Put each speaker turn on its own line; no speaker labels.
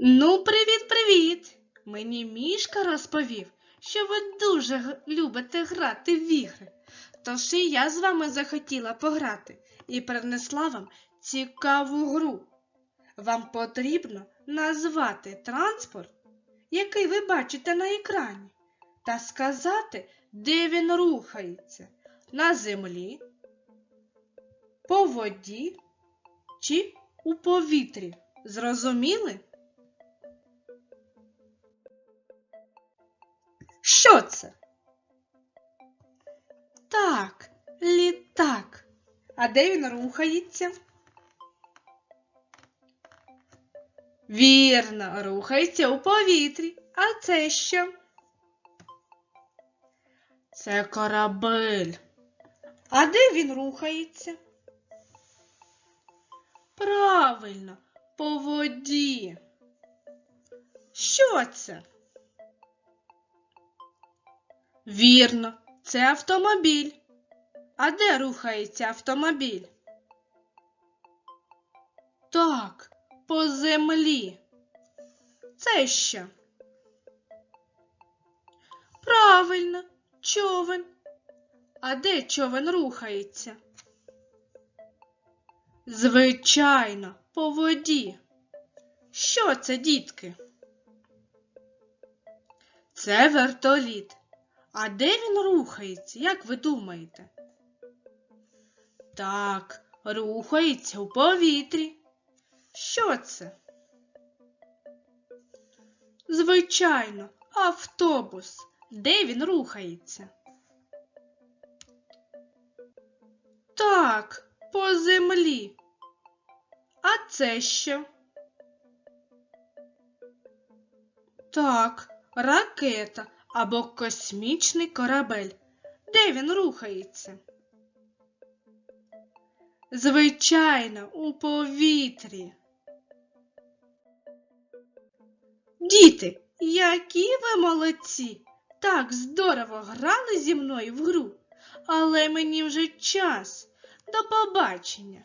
Ну, привіт-привіт! Мені мішка розповів, що ви дуже любите грати в ігри. Тож і я з вами захотіла пограти і принесла вам цікаву гру. Вам потрібно назвати транспорт, який ви бачите на екрані, та сказати, де він рухається на землі, по воді чи у повітрі. Зрозуміли? Що це? Так, літак. А де він рухається? Вірно, рухається у повітрі. А це що? Це корабель. А де він рухається? Правильно, по воді. Що це? Вірно, це автомобіль. А де рухається автомобіль? Так, по землі. Це що? Правильно, човен. А де човен рухається? Звичайно, по воді. Що це, дітки? Це вертоліт. А де він рухається, як ви думаєте? Так, рухається у повітрі. Що це? Звичайно, автобус. Де він рухається? Так, по землі. А це що? Так, ракета або космічний корабель. Де він рухається? Звичайно, у повітрі. Діти, які ви молодці! Так здорово грали зі мною в гру, але мені вже час. До побачення.